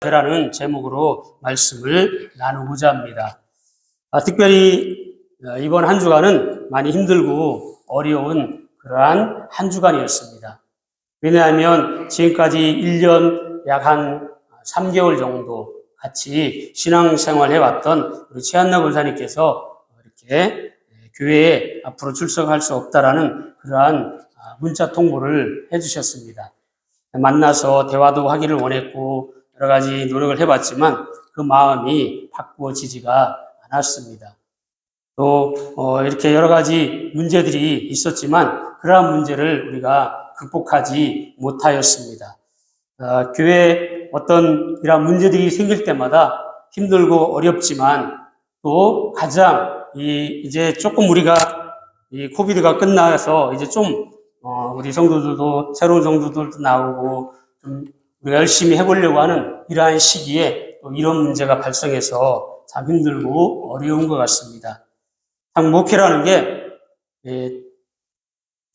되라는 제목으로 말씀을 나누고자 합니다. 아, 특별히 어, 이번 한 주간은 많이 힘들고 어려운 그러한 한 주간이었습니다. 왜냐하면 지금까지 1년 약 한 3개월 정도 같이 신앙생활 해왔던 우리 최한나 권사님께서 이렇게 교회에 앞으로 출석할 수 없다라는 그러한 아, 문자 통보를 해주셨습니다. 만나서 대화도 하기를 원했고 여러 가지 노력을 해봤지만 그 마음이 바꾸어지지가 않았습니다. 또 어, 이렇게 여러 가지 문제들이 있었지만 그러한 문제를 우리가 극복하지 못하였습니다. 어, 교회 어떤 이러한 문제들이 생길 때마다 힘들고 어렵지만 또 가장 이 이제 조금 우리가 이 코비드가 끝나서 이제 좀 어, 우리 성도들도 새로운 성도들도 나오고 좀 열심히 해보려고 하는 이러한 시기에 또 이런 문제가 발생해서 참 힘들고 어려운 것 같습니다. 참 목회라는 게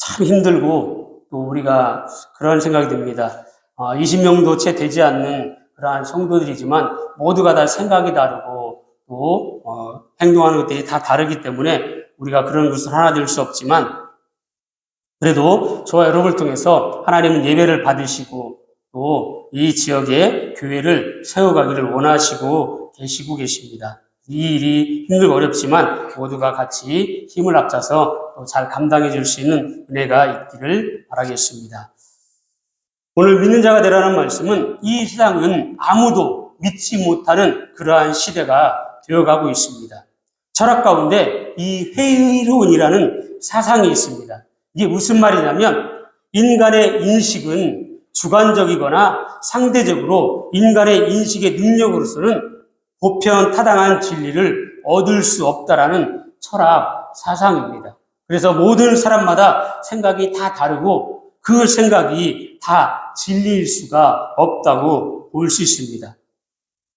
참 힘들고 또 우리가 그런 생각이 듭니다. 어, 20명도 채 되지 않는 그러한 성도들이지만 모두가 다 생각이 다르고 또 어, 행동하는 것들이 다 다르기 때문에 우리가 그런 것을 하나 될 수 없지만 그래도 저와 여러분을 통해서 하나님은 예배를 받으시고 또 이 지역에 교회를 세워가기를 원하시고 계시고 계십니다. 이 일이 힘들고 어렵지만 모두가 같이 힘을 합쳐서 또 잘 감당해 줄 수 있는 은혜가 있기를 바라겠습니다. 오늘 믿는 자가 되라는 말씀은 이 세상은 아무도 믿지 못하는 그러한 시대가 되어가고 있습니다. 철학 가운데 이 회의론이라는 사상이 있습니다. 이게 무슨 말이냐면 인간의 인식은 주관적이거나 상대적으로 인간의 인식의 능력으로서는 보편 타당한 진리를 얻을 수 없다라는 철학 사상입니다. 그래서 모든 사람마다 생각이 다 다르고 그 생각이 다 진리일 수가 없다고 볼 수 있습니다.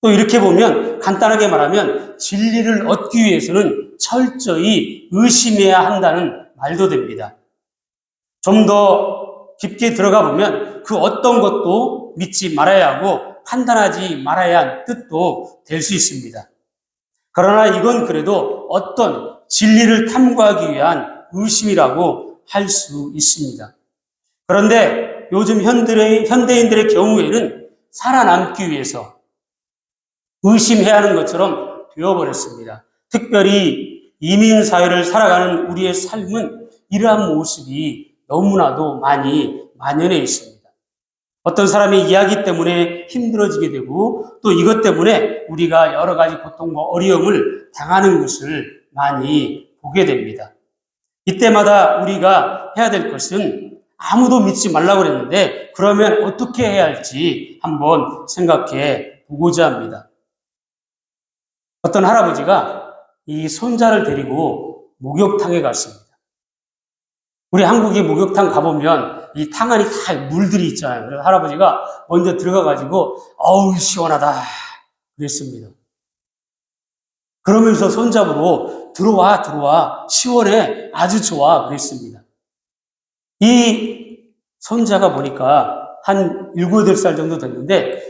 또 이렇게 보면 간단하게 말하면 진리를 얻기 위해서는 철저히 의심해야 한다는 말도 됩니다. 좀더 깊게 들어가 보면 그 어떤 것도 믿지 말아야 하고 판단하지 말아야 할 뜻도 될 수 있습니다. 그러나 이건 그래도 어떤 진리를 탐구하기 위한 의심이라고 할 수 있습니다. 그런데 요즘 현대인들의 경우에는 살아남기 위해서 의심해야 하는 것처럼 되어버렸습니다. 특별히 이민사회를 살아가는 우리의 삶은 이러한 모습이 너무나도 많이 만연해 있습니다. 어떤 사람이 이야기 때문에 힘들어지게 되고 또 이것 때문에 우리가 여러 가지 고통과 어려움을 당하는 것을 많이 보게 됩니다. 이때마다 우리가 해야 될 것은 아무도 믿지 말라고 그랬는데 그러면 어떻게 해야 할지 한번 생각해 보고자 합니다. 어떤 할아버지가 이 손자를 데리고 목욕탕에 갔습니다. 우리 한국의 목욕탕 가보면 이 탕 안이 다 물들이 있잖아요. 그래서 할아버지가 먼저 들어가가지고 어우 시원하다 그랬습니다. 그러면서 손잡으로 들어와 들어와 시원해 아주 좋아 그랬습니다. 이 손자가 보니까 한 7, 8살 정도 됐는데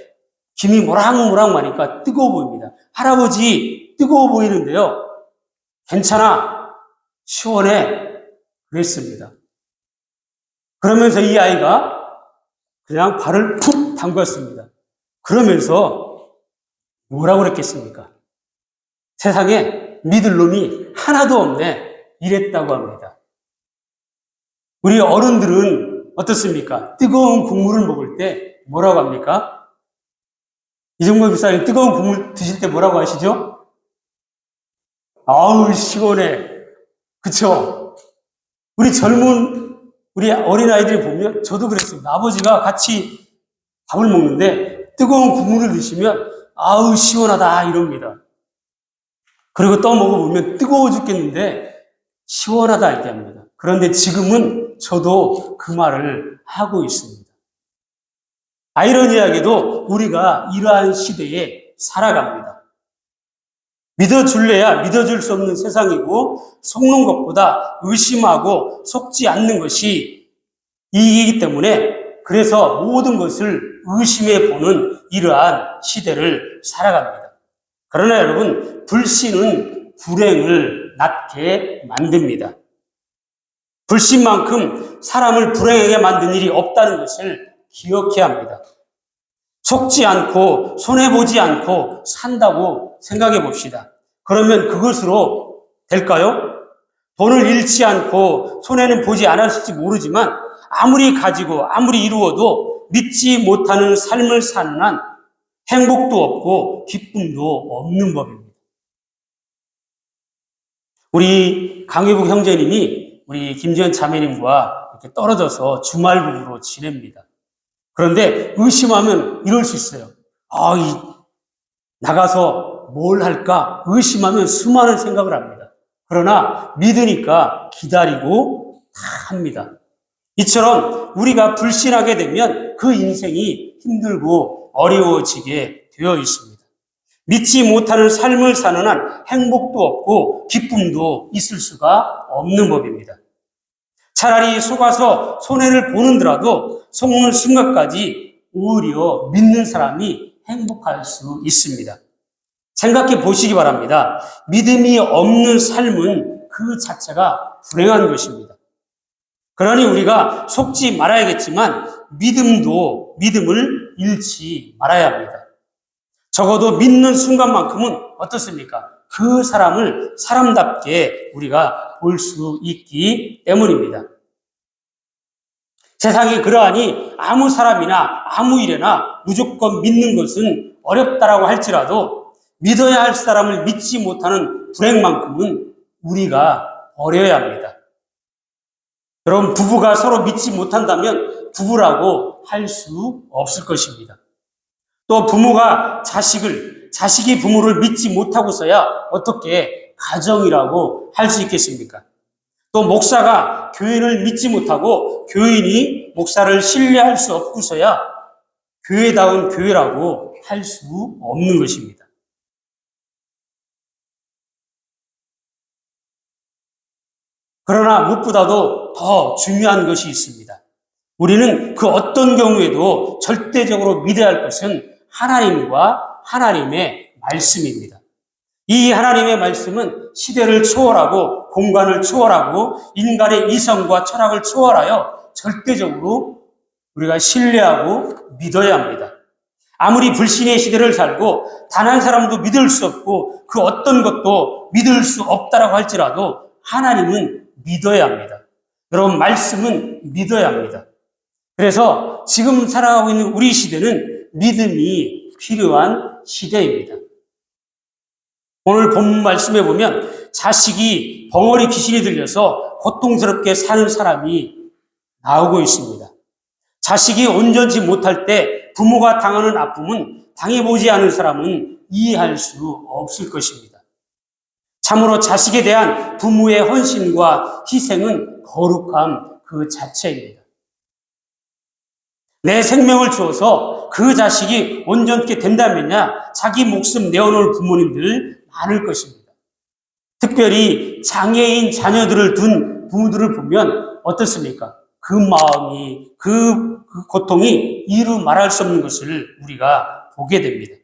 김이 모락모락 마니까 뜨거워 보입니다. 할아버지 뜨거워 보이는데요. 괜찮아 시원해 그랬습니다. 그러면서 이 아이가 그냥 발을 푹 담갔습니다. 그러면서 뭐라고 그랬겠습니까? 세상에 믿을 놈이 하나도 없네. 이랬다고 합니다. 우리 어른들은 어떻습니까? 뜨거운 국물을 먹을 때 뭐라고 합니까? 이정도 비사님 뜨거운 국물 드실 때 뭐라고 하시죠? 아우 시원해. 그쵸? 우리 젊은 우리 어린아이들이 보면 저도 그랬습니다. 아버지가 같이 밥을 먹는데 뜨거운 국물을 드시면 아우 시원하다 이럽니다. 그리고 또 먹어보면 뜨거워 죽겠는데 시원하다 이렇게 합니다. 그런데 지금은 저도 그 말을 하고 있습니다. 아이러니하게도 우리가 이러한 시대에 살아갑니다. 믿어줄래야 믿어줄 수 없는 세상이고 속는 것보다 의심하고 속지 않는 것이 이익이기 때문에 그래서 모든 것을 의심해 보는 이러한 시대를 살아갑니다. 그러나 여러분, 불신은 불행을 낳게 만듭니다. 불신만큼 사람을 불행하게 만든 일이 없다는 것을 기억해야 합니다. 속지 않고 손해보지 않고 산다고 생각해 봅시다. 그러면 그것으로 될까요? 돈을 잃지 않고 손해는 보지 않았을지 모르지만 아무리 가지고 아무리 이루어도 믿지 못하는 삶을 사는 한 행복도 없고 기쁨도 없는 법입니다. 우리 강혜국 형제님이 우리 김지현 자매님과 이렇게 떨어져서 주말 부부로 지냅니다. 그런데 의심하면 이럴 수 있어요. 아, 이, 나가서 뭘 할까? 의심하면 수많은 생각을 합니다. 그러나 믿으니까 기다리고 다 합니다. 이처럼 우리가 불신하게 되면 그 인생이 힘들고 어려워지게 되어 있습니다. 믿지 못하는 삶을 사는 한 행복도 없고 기쁨도 있을 수가 없는 법입니다. 차라리 속아서 손해를 보는더라도 속는 순간까지 오히려 믿는 사람이 행복할 수 있습니다. 생각해 보시기 바랍니다. 믿음이 없는 삶은 그 자체가 불행한 것입니다. 그러니 우리가 속지 말아야겠지만 믿음도 믿음을 잃지 말아야 합니다. 적어도 믿는 순간만큼은 어떻습니까? 그 사람을 사람답게 우리가 볼 수 있기 때문입니다. 세상이 그러하니 아무 사람이나 아무 일에나 무조건 믿는 것은 어렵다라고 할지라도 믿어야 할 사람을 믿지 못하는 불행만큼은 우리가 버려야 합니다. 여러분, 부부가 서로 믿지 못한다면 부부라고 할 수 없을 것입니다. 또 부모가 자식을, 자식이 부모를 믿지 못하고서야 어떻게 가정이라고 할 수 있겠습니까? 또 목사가 교인을 믿지 못하고 교인이 목사를 신뢰할 수 없고서야 교회다운 교회라고 할 수 없는 것입니다. 그러나 무엇보다도 더 중요한 것이 있습니다. 우리는 그 어떤 경우에도 절대적으로 믿어야 할 것은 하나님과 하나님의 말씀입니다. 이 하나님의 말씀은 시대를 초월하고 공간을 초월하고 인간의 이성과 철학을 초월하여 절대적으로 우리가 신뢰하고 믿어야 합니다. 아무리 불신의 시대를 살고 단 한 사람도 믿을 수 없고 그 어떤 것도 믿을 수 없다라고 할지라도 하나님은 믿어야 합니다. 여러분 말씀은 믿어야 합니다. 그래서 지금 살아가고 있는 우리 시대는 믿음이 필요한 시대입니다. 오늘 본 말씀에 보면 자식이 벙어리 귀신이 들려서 고통스럽게 사는 사람이 나오고 있습니다. 자식이 온전치 못할 때 부모가 당하는 아픔은 당해보지 않은 사람은 이해할 수 없을 것입니다. 참으로 자식에 대한 부모의 헌신과 희생은 거룩함 그 자체입니다. 내 생명을 주어서 그 자식이 온전케 된다면야 자기 목숨 내어놓을 부모님들 많을 것입니다. 특별히 장애인 자녀들을 둔 부모들을 보면 어떻습니까? 그 마음이, 그, 그 고통이 이루 말할 수 없는 것을 우리가 보게 됩니다.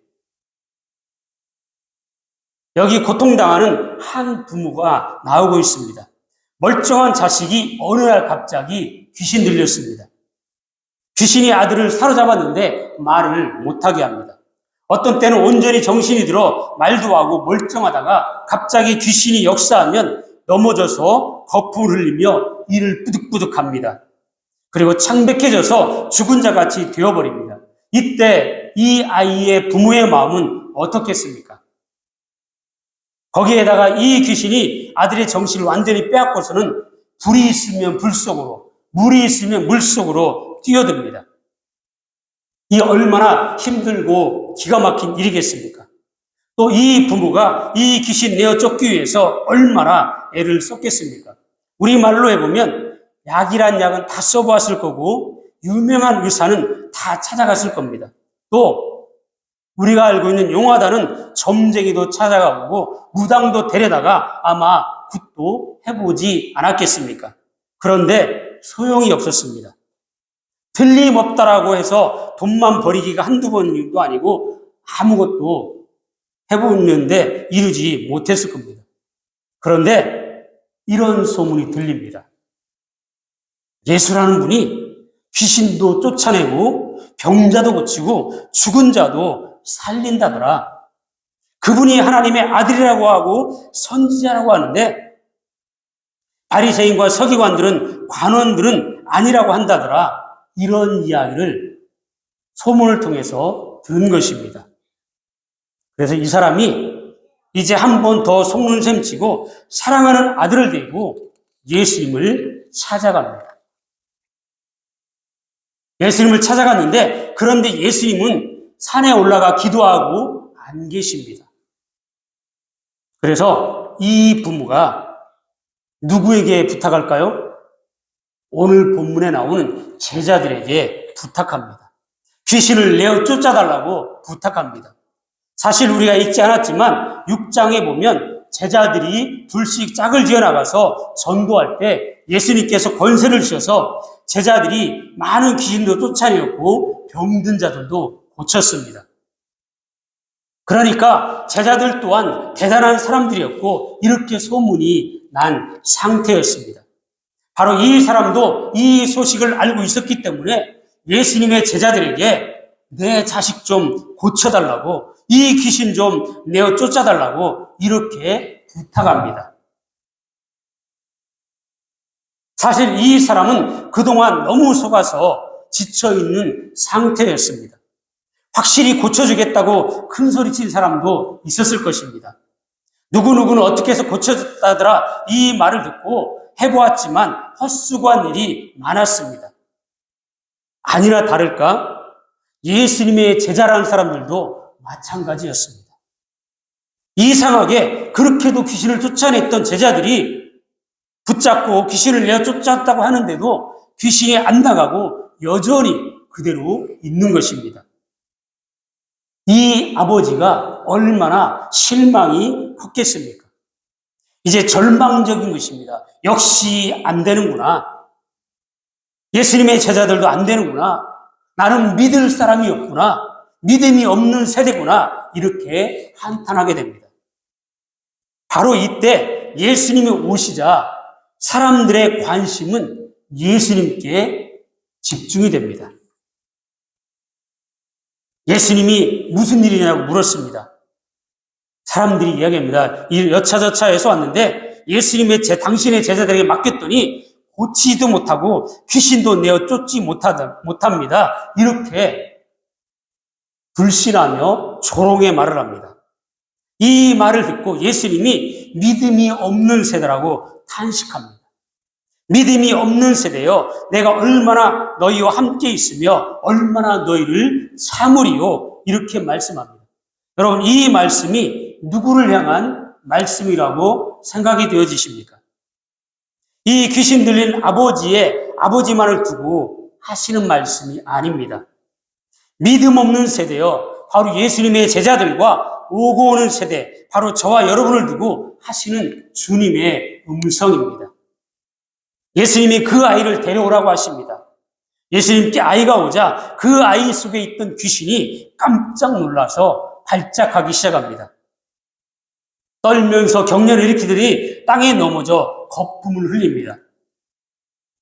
여기 고통당하는 한 부모가 나오고 있습니다. 멀쩡한 자식이 어느 날 갑자기 귀신 들렸습니다. 귀신이 아들을 사로잡았는데 말을 못하게 합니다. 어떤 때는 온전히 정신이 들어 말도 하고 멀쩡하다가 갑자기 귀신이 역사하면 넘어져서 거품을 흘리며 이를 뿌득뿌득합니다. 그리고 창백해져서 죽은 자 같이 되어버립니다. 이때 이 아이의 부모의 마음은 어떻겠습니까? 거기에다가 이 귀신이 아들의 정신을 완전히 빼앗고서는 불이 있으면 불 속으로, 물이 있으면 물 속으로 뛰어듭니다. 이 얼마나 힘들고 기가 막힌 일이겠습니까? 또 이 부모가 이 귀신 내어 쫓기 위해서 얼마나 애를 썼겠습니까? 우리말로 해보면 약이란 약은 다 써보았을 거고 유명한 의사는 다 찾아갔을 겁니다. 또 우리가 알고 있는 용화단은 점쟁이도 찾아가고 무당도 데려다가 아마 굿도 해보지 않았겠습니까? 그런데 소용이 없었습니다. 틀림없다라고 해서 돈만 버리기가 한두 번도 아니고 아무것도 해보는데 이루지 못했을 겁니다. 그런데 이런 소문이 들립니다. 예수라는 분이 귀신도 쫓아내고 병자도 고치고 죽은 자도 살린다더라. 그분이 하나님의 아들이라고 하고 선지자라고 하는데 바리새인과 서기관들은 관원들은 아니라고 한다더라. 이런 이야기를 소문을 통해서 들은 것입니다. 그래서 이 사람이 이제 한 번더셈 치고 사랑하는 아들을 데리고 예수님을 찾아갑니다. 예수님을 찾아갔는데 그런데 예수님은 산에 올라가 기도하고 안 계십니다. 그래서 이 부모가 누구에게 부탁할까요? 오늘 본문에 나오는 제자들에게 부탁합니다. 귀신을 내어 쫓아달라고 부탁합니다. 사실 우리가 읽지 않았지만 6장에 보면 제자들이 둘씩 짝을 지어 나가서 전도할 때 예수님께서 권세를 주셔서 제자들이 많은 귀신도 쫓아내었고 병든 자들도 고쳤습니다. 그러니까 제자들 또한 대단한 사람들이었고 이렇게 소문이 난 상태였습니다. 바로 이 사람도 이 소식을 알고 있었기 때문에 예수님의 제자들에게 내 자식 좀 고쳐달라고 이 귀신 좀 내어 쫓아달라고 이렇게 부탁합니다. 사실 이 사람은 그동안 너무 속아서 지쳐있는 상태였습니다. 확실히 고쳐주겠다고 큰 소리 친 사람도 있었을 것입니다. 누구누구는 어떻게 해서 고쳐줬다더라 이 말을 듣고 해보았지만 헛수고한 일이 많았습니다. 아니나 다를까 예수님의 제자라는 사람들도 마찬가지였습니다. 이상하게 그렇게도 귀신을 쫓아냈던 제자들이 붙잡고 귀신을 내어 쫓았다고 하는데도 귀신이 안 나가고 여전히 그대로 있는 것입니다. 이 아버지가 얼마나 실망이 컸겠습니까? 이제 절망적인 것입니다. 역시 안 되는구나. 예수님의 제자들도 안 되는구나. 나는 믿을 사람이 없구나. 믿음이 없는 세대구나. 이렇게 한탄하게 됩니다. 바로 이때 예수님이 오시자 사람들의 관심은 예수님께 집중이 됩니다. 예수님이 무슨 일이냐고 물었습니다. 사람들이 이야기합니다. 이 여차저차 해서 왔는데 예수님의 제, 당신의 제자들에게 맡겼더니 고치지도 못하고 귀신도 내어 쫓지 못합니다. 이렇게 불신하며 조롱의 말을 합니다. 이 말을 듣고 예수님이 믿음이 없는 세대라고 탄식합니다. 믿음이 없는 세대여, 내가 얼마나 너희와 함께 있으며 얼마나 너희를 참으리요. 이렇게 말씀합니다. 여러분, 이 말씀이 누구를 향한 말씀이라고 생각이 되어지십니까? 이 귀신 들린 아버지의 아버지만을 두고 하시는 말씀이 아닙니다. 믿음 없는 세대여, 바로 예수님의 제자들과 오고 오는 세대, 바로 저와 여러분을 두고 하시는 주님의 음성입니다. 예수님이 그 아이를 데려오라고 하십니다. 예수님께 아이가 오자 그 아이 속에 있던 귀신이 깜짝 놀라서 발작하기 시작합니다. 떨면서 경련을 일으키더니 땅에 넘어져 거품을 흘립니다.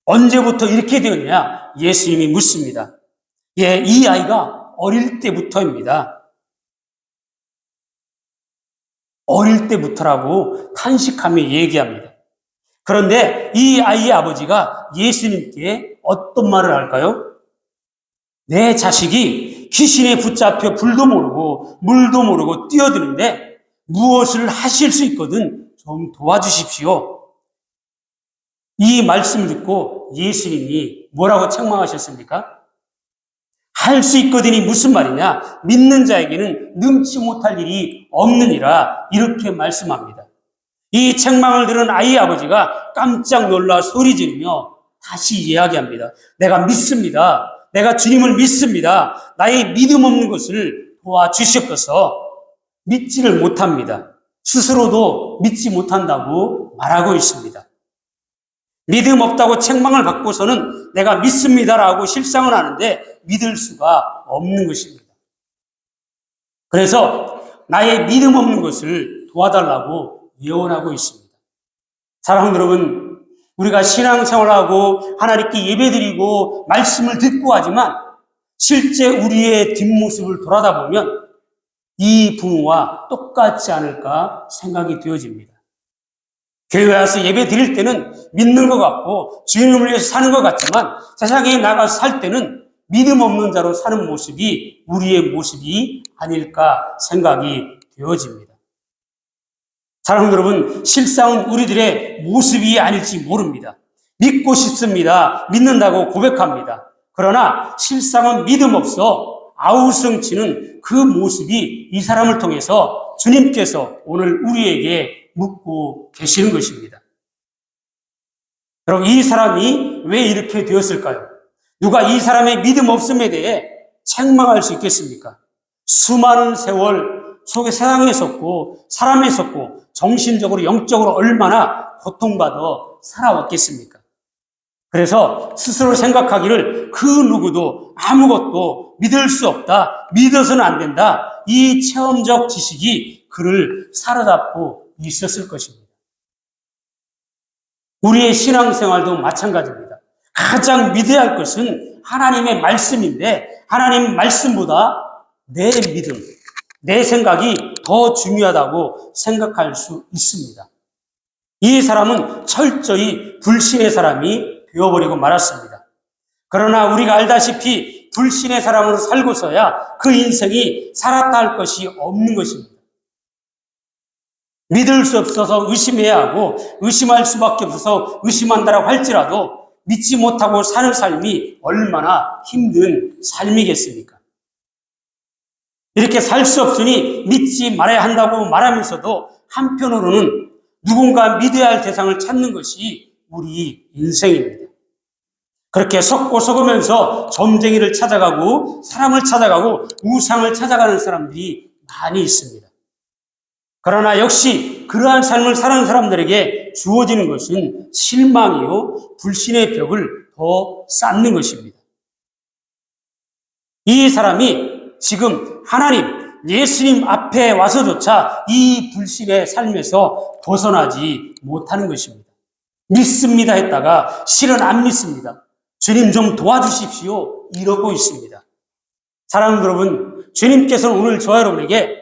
언제부터 이렇게 되었냐? 예수님이 묻습니다. 예, 이 아이가 어릴 때부터입니다. 어릴 때부터라고 탄식하며 얘기합니다. 그런데 이 아이의 아버지가 예수님께 어떤 말을 할까요? 내 자식이 귀신에 붙잡혀 불도 모르고 물도 모르고 뛰어드는데 무엇을 하실 수 있거든 좀 도와주십시오. 이 말씀을 듣고 예수님이 뭐라고 책망하셨습니까? 할 수 있거든이 무슨 말이냐? 믿는 자에게는 능치 못할 일이 없느니라 이렇게 말씀합니다. 이 책망을 들은 아이 아버지가 깜짝 놀라 소리 지르며 다시 이야기합니다. 내가 믿습니다. 내가 주님을 믿습니다. 나의 믿음 없는 것을 도와주시옵소서 믿지를 못합니다. 스스로도 믿지 못한다고 말하고 있습니다. 믿음 없다고 책망을 받고서는 내가 믿습니다라고 실상을 하는데 믿을 수가 없는 것입니다. 그래서 나의 믿음 없는 것을 도와달라고 예언하고 있습니다. 사랑하는 여러분, 우리가 신앙생활하고 하나님께 예배드리고 말씀을 듣고 하지만 실제 우리의 뒷모습을 돌아다 보면 이 부모와 똑같지 않을까 생각이 되어집니다. 교회 와서 예배 드릴 때는 믿는 것 같고 주님을 위해서 사는 것 같지만 세상에 나가서 살 때는 믿음 없는 자로 사는 모습이 우리의 모습이 아닐까 생각이 되어집니다. 사랑하는 여러분, 실상은 우리들의 모습이 아닐지 모릅니다. 믿고 싶습니다. 믿는다고 고백합니다. 그러나 실상은 믿음 없어 아우성치는 그 모습이 이 사람을 통해서 주님께서 오늘 우리에게 묻고 계시는 것입니다. 여러분, 이 사람이 왜 이렇게 되었을까요? 누가 이 사람의 믿음 없음에 대해 책망할 수 있겠습니까? 수많은 세월 속에 세상에 있었고, 사람에 있었고, 정신적으로, 영적으로 얼마나 고통받아 살아왔겠습니까? 그래서 스스로 생각하기를 그 누구도 아무것도 믿을 수 없다, 믿어서는 안 된다, 이 체험적 지식이 그를 사로잡고 있었을 것입니다. 우리의 신앙생활도 마찬가지입니다. 가장 믿어야 할 것은 하나님의 말씀인데 하나님 말씀보다 내 믿음, 내 생각이 더 중요하다고 생각할 수 있습니다. 이 사람은 철저히 불신의 사람이 되어버리고 말았습니다. 그러나 우리가 알다시피 불신의 사람으로 살고서야 그 인생이 살았다 할 것이 없는 것입니다. 믿을 수 없어서 의심해야 하고 의심할 수밖에 없어서 의심한다라고 할지라도 믿지 못하고 사는 삶이 얼마나 힘든 삶이겠습니까? 이렇게 살 수 없으니 믿지 말아야 한다고 말하면서도 한편으로는 누군가 믿어야 할 대상을 찾는 것이 우리 인생입니다. 그렇게 속고 속으면서 점쟁이를 찾아가고 사람을 찾아가고 우상을 찾아가는 사람들이 많이 있습니다. 그러나 역시 그러한 삶을 사는 사람들에게 주어지는 것은 실망이요, 불신의 벽을 더 쌓는 것입니다. 이 사람이 지금 하나님, 예수님 앞에 와서조차 이 불신의 삶에서 벗어나지 못하는 것입니다. 믿습니다 했다가 실은 안 믿습니다. 주님 좀 도와주십시오. 이러고 있습니다. 사랑하는 여러분, 주님께서는 오늘 저와 여러분에게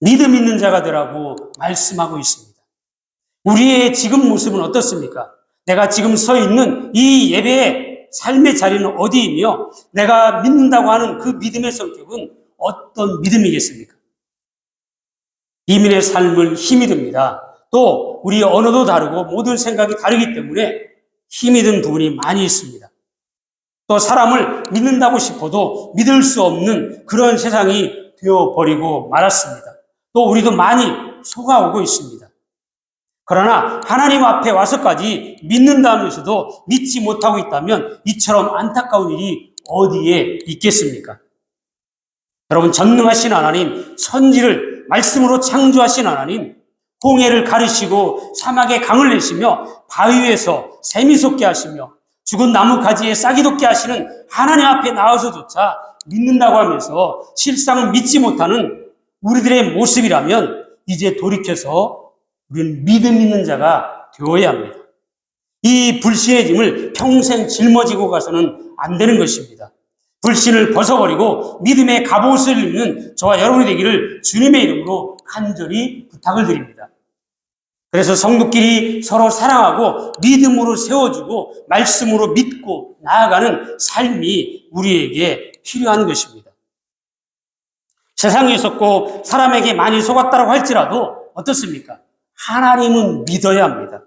믿음 있는 자가 되라고 말씀하고 있습니다. 우리의 지금 모습은 어떻습니까? 내가 지금 서 있는 이 예배의 삶의 자리는 어디이며 내가 믿는다고 하는 그 믿음의 성격은 어떤 믿음이겠습니까? 이민의 삶을 힘이 듭니다. 또 우리 언어도 다르고 모든 생각이 다르기 때문에 힘이 든 부분이 많이 있습니다. 또 사람을 믿는다고 싶어도 믿을 수 없는 그런 세상이 되어버리고 말았습니다. 또 우리도 많이 속아오고 있습니다. 그러나 하나님 앞에 와서까지 믿는다면서도 믿지 못하고 있다면 이처럼 안타까운 일이 어디에 있겠습니까? 여러분 전능하신 하나님, 천지를 말씀으로 창조하신 하나님, 홍해를 가르시고 사막에 강을 내시며 바위에서 샘이 솟게 하시며 죽은 나무 가지에 싹이 돋게 하시는 하나님 앞에 나와서조차 믿는다고 하면서 실상은 믿지 못하는 우리들의 모습이라면 이제 돌이켜서 우리는 믿음 있는 자가 되어야 합니다. 이 불신의 짐을 평생 짊어지고 가서는 안 되는 것입니다. 불신을 벗어버리고 믿음의 갑옷을 입는 저와 여러분이 되기를 주님의 이름으로 간절히 부탁을 드립니다. 그래서 성도끼리 서로 사랑하고 믿음으로 세워주고 말씀으로 믿고 나아가는 삶이 우리에게 필요한 것입니다. 세상에 있었고 사람에게 많이 속았다고 할지라도 어떻습니까? 하나님은 믿어야 합니다.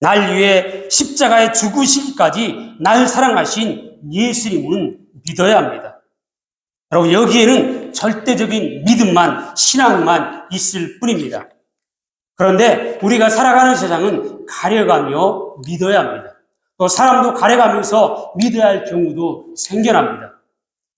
날 위해 십자가에 죽으시기까지 날 사랑하신 예수님은 믿어야 합니다. 여러분 여기에는 절대적인 믿음만 신앙만 있을 뿐입니다. 그런데 우리가 살아가는 세상은 가려가며 믿어야 합니다. 또 사람도 가려가면서 믿어야 할 경우도 생겨납니다.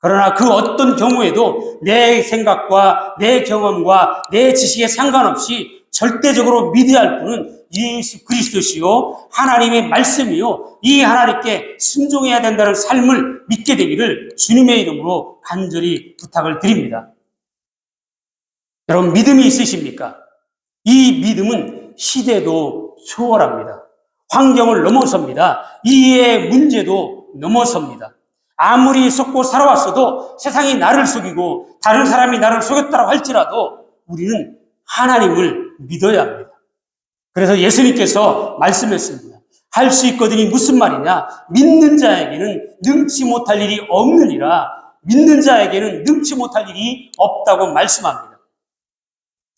그러나 그 어떤 경우에도 내 생각과 내 경험과 내 지식에 상관없이 절대적으로 믿어야 할 분은 예수 그리스도시요 하나님의 말씀이요 이 하나님께 순종해야 된다는 삶을 믿게 되기를 주님의 이름으로 간절히 부탁을 드립니다. 여러분 믿음이 있으십니까? 이 믿음은 시대도 초월합니다. 환경을 넘어섭니다. 이해의 문제도 넘어섭니다. 아무리 속고 살아왔어도 세상이 나를 속이고 다른 사람이 나를 속였다고 할지라도 우리는 하나님을 믿어야 합니다. 그래서 예수님께서 말씀했습니다. 할 수 있거든이 무슨 말이냐? 믿는 자에게는 능치 못할 일이 없느니라. 믿는 자에게는 능치 못할 일이 없다고 말씀합니다.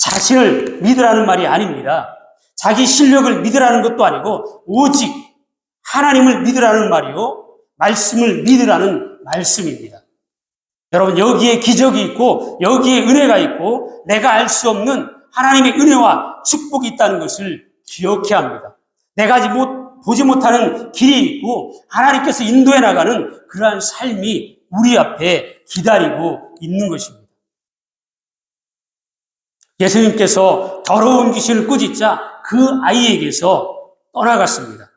자신을 믿으라는 말이 아닙니다. 자기 실력을 믿으라는 것도 아니고 오직 하나님을 믿으라는 말이요. 말씀을 믿으라는 말씀입니다. 여러분 여기에 기적이 있고 여기에 은혜가 있고 내가 알 수 없는 하나님의 은혜와 축복이 있다는 것을 기억해야 합니다. 내가 보지 못하는 길이 있고 하나님께서 인도해 나가는 그러한 삶이 우리 앞에 기다리고 있는 것입니다. 예수님께서 더러운 귀신을 꾸짖자 그 아이에게서 떠나갔습니다.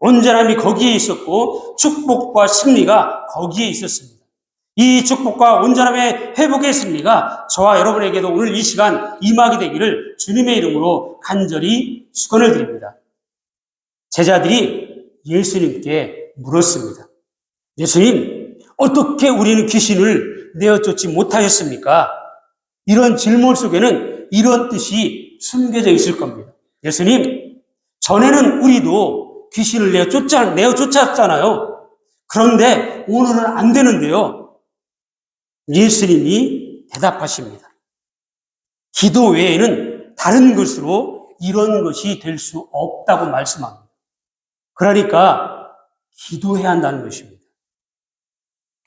온전함이 거기에 있었고 축복과 승리가 거기에 있었습니다. 이 축복과 온전함의 회복의 승리가 저와 여러분에게도 오늘 이 시간 임하게 되기를 주님의 이름으로 간절히 축원을 드립니다. 제자들이 예수님께 물었습니다. 예수님, 어떻게 우리는 귀신을 내어 쫓지 못하였습니까? 이런 질문 속에는 이런 뜻이 숨겨져 있을 겁니다. 예수님, 전에는 우리도 귀신을 내어 쫓아, 내어 쫓았잖아요. 그런데 오늘은 안 되는데요. 예수님이 대답하십니다. 기도 외에는 다른 것으로 이런 것이 될 수 없다고 말씀합니다. 그러니까 기도해야 한다는 것입니다.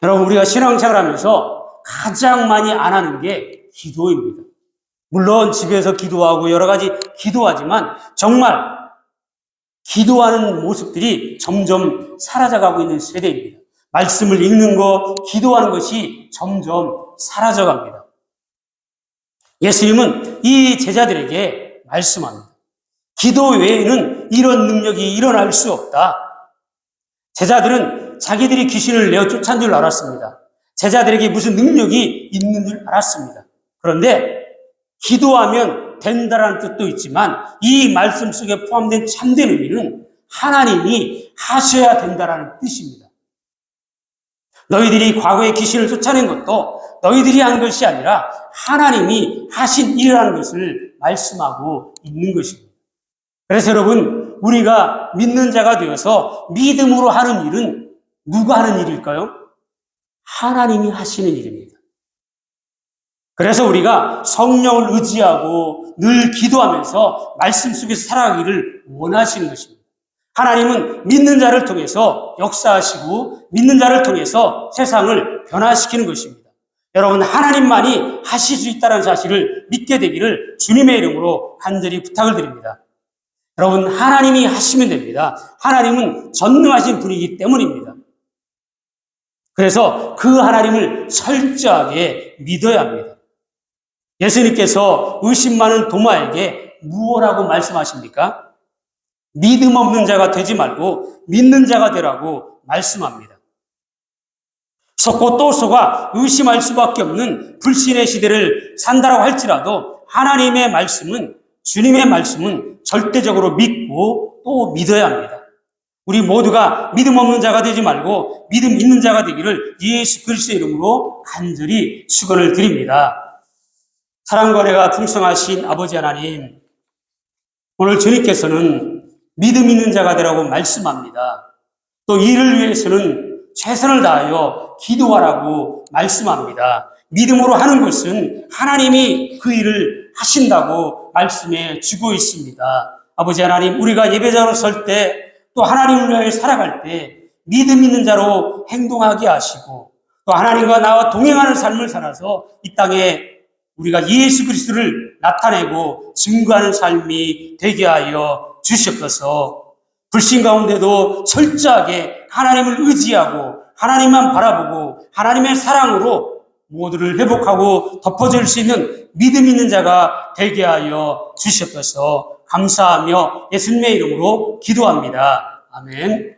여러분, 우리가 신앙생활 하면서 가장 많이 안 하는 게 기도입니다. 물론 집에서 기도하고 여러 가지 기도하지만 정말 기도하는 모습들이 점점 사라져가고 있는 세대입니다. 말씀을 읽는 것, 기도하는 것이 점점 사라져갑니다. 예수님은 이 제자들에게 말씀합니다. 기도 외에는 이런 능력이 일어날 수 없다. 제자들은 자기들이 귀신을 내어 쫓은 줄 알았습니다. 제자들에게 무슨 능력이 있는 줄 알았습니다. 그런데 기도하면 된다라는 뜻도 있지만 이 말씀 속에 포함된 참된 의미는 하나님이 하셔야 된다라는 뜻입니다. 너희들이 과거에 귀신을 쫓아낸 것도 너희들이 한 것이 아니라 하나님이 하신 일이라는 것을 말씀하고 있는 것입니다. 그래서 여러분, 우리가 믿는 자가 되어서 믿음으로 하는 일은 누가 하는 일일까요? 하나님이 하시는 일입니다. 그래서 우리가 성령을 의지하고 늘 기도하면서 말씀 속에서 살아가기를 원하시는 것입니다. 하나님은 믿는 자를 통해서 역사하시고 믿는 자를 통해서 세상을 변화시키는 것입니다. 여러분 하나님만이 하실 수 있다는 사실을 믿게 되기를 주님의 이름으로 간절히 부탁을 드립니다. 여러분 하나님이 하시면 됩니다. 하나님은 전능하신 분이기 때문입니다. 그래서 그 하나님을 철저하게 믿어야 합니다. 예수님께서 의심 많은 도마에게 무엇라고 말씀하십니까? 믿음 없는 자가 되지 말고 믿는 자가 되라고 말씀합니다. 속고 또 속아 의심할 수밖에 없는 불신의 시대를 산다라고 할지라도 하나님의 말씀은 주님의 말씀은 절대적으로 믿고 또 믿어야 합니다. 우리 모두가 믿음 없는 자가 되지 말고 믿음 있는 자가 되기를 예수 그리스도의 이름으로 간절히 축원을 드립니다. 사랑과 내가 풍성하신 아버지 하나님, 오늘 주님께서는 믿음 있는 자가 되라고 말씀합니다. 또 이를 위해서는 최선을 다하여 기도하라고 말씀합니다. 믿음으로 하는 것은 하나님이 그 일을 하신다고 말씀해 주고 있습니다. 아버지 하나님, 우리가 예배자로 설 때 또 하나님을 위해 살아갈 때 믿음 있는 자로 행동하게 하시고 또 하나님과 나와 동행하는 삶을 살아서 이 땅에 우리가 예수 그리스도를 나타내고 증거하는 삶이 되게 하여 주시옵소서 불신 가운데도 철저하게 하나님을 의지하고 하나님만 바라보고 하나님의 사랑으로 모두를 회복하고 덮어줄 수 있는 믿음 있는 자가 되게 하여 주시옵소서 감사하며 예수님의 이름으로 기도합니다. 아멘.